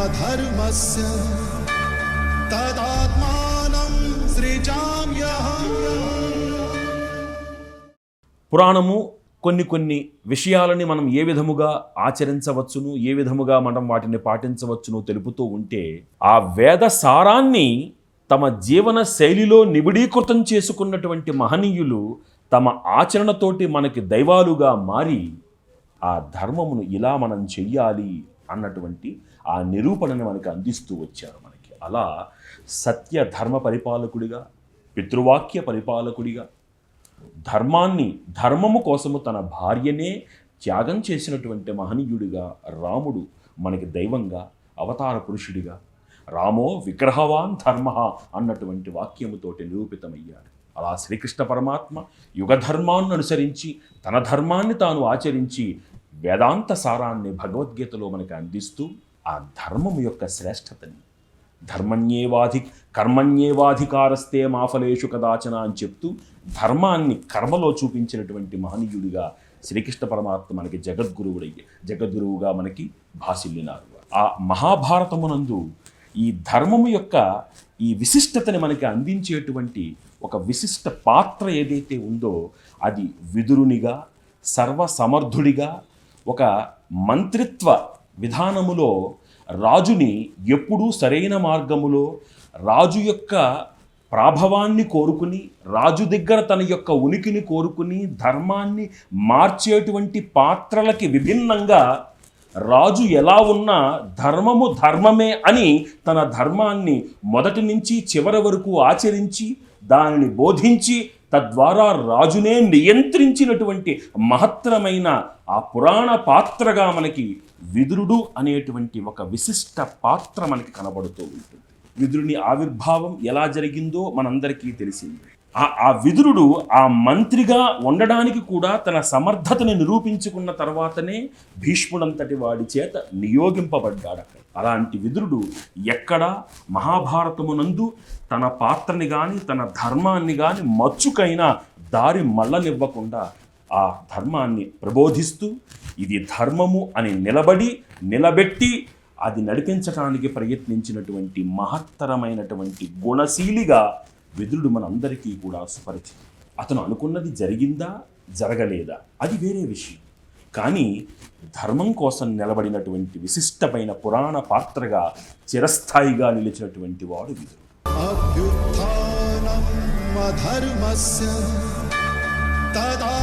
अधर्मस्य तदात्मानं सृजाम्यहम् పురాణము కొన్ని కొన్ని విషయాలని మనం ఏ విధముగా ఆచరించవచ్చును ఏ విధముగా మనం వాటిని పాటించవచ్చును తెలుపుతూ ఉంటే ఆ వేద సారాన్ని తమ జీవన శైలిలో నిబిడీకృతం చేసుకున్నటువంటి మహనీయులు తమ ఆచరణతోటి మనకి దైవాలుగా మారి ఆ ధర్మమును ఇలా మనం చెయ్యాలి అన్నటువంటి ఆ నిరూపణను మనకి అందిస్తూ వచ్చారు మనకి. అలా సత్య ధర్మ పరిపాలకుడిగా పితృవాక్య పరిపాలకుడిగా ధర్మాన్ని ధర్మము కోసము తన భార్యనే త్యాగం చేసినటువంటి మహనీయుడిగా రాముడు మనకి దైవంగా అవతార పురుషుడిగా రామో విగ్రహవాన్ ధర్మ అన్నటువంటి వాక్యముతోటి నిరూపితమయ్యాడు. అలా శ్రీకృష్ణ పరమాత్మ యుగధర్మాన్ని అనుసరించి తన ధర్మాన్ని తాను ఆచరించి వేదాంత సారాన్ని భగవద్గీతలో మనకి అందిస్తూ ఆ ధర్మం యొక్క శ్రేష్టతని. ధర్మణ్యేవాధి కర్మణ్యేవాధికారస్తే మాఫలేషు కదాచన అని చెప్తూ ధర్మాన్ని కర్మలో చూపించినటువంటి మహనీయుడిగా శ్రీకృష్ణ పరమాత్మ మనకి జగద్గురువుడయ్యే జగద్గురువుగా మనకి భాసిల్లినారు. ఆ మహాభారతమునందు ఈ ధర్మము యొక్క ఈ విశిష్టతని మనకి అందించేటువంటి ఒక విశిష్ట పాత్ర ఏదైతే ఉందో అది విదురునిగా సర్వసమర్థుడిగా ఒక మంత్రిత్వ విధానములో రాజుని ఎప్పుడూ సరైన మార్గములో రాజు యొక్క ప్రాభవాన్ని కోరుకుని రాజు దగ్గర తన యొక్క ఉనికిని కోరుకుని ధర్మాన్ని మార్చేటువంటి పాత్రలకి విభిన్నంగా రాజు ఎలా ఉన్నా ధర్మము ధర్మమే అని తన ధర్మాన్ని మొదటి నుంచి చివరి వరకు ఆచరించి దానిని బోధించి తద్వారా రాజునే నియంత్రించినటువంటి మహత్తరమైన ఆ పురాణ పాత్రగా మనకి విదురుడు అనేటువంటి ఒక విశిష్ట పాత్ర మనకి కనబడుతూ ఉంటుంది. విదురుని ఆవిర్భావం ఎలా జరిగిందో మనందరికీ తెలిసింది. ఆ ఆ విదురుడు ఆ మంత్రిగా ఉండడానికి కూడా తన సమర్థతని నిరూపించుకున్న తర్వాతనే భీష్ముడంతటి వాడి చేత నియోగింపబడ్డాడు అక్కడ అలాంటి విదురుడు ఎక్కడ మహాభారతమునందు తన పాత్రని కానీ తన ధర్మాన్ని కానీ మచ్చుకైనా దారి మళ్ళనివ్వకుండా ఆ ధర్మాన్ని ప్రబోధిస్తూ ఇది ధర్మము అని నిలబడి నిలబెట్టి అది నడిపించడానికి ప్రయత్నించినటువంటి మహత్తరమైనటువంటి గుణశీలిగా విదురుడు మనందరికీ కూడా సుపరిచితం అతను అనుకున్నది జరిగిందా జరగలేదా? అది వేరే విషయం. కానీ ధర్మం కోసం నిలబడినటువంటి విశిష్టమైన పురాణ పాత్రగా చిరస్థాయిగా నిలిచినటువంటి వాడు విధుడు తదా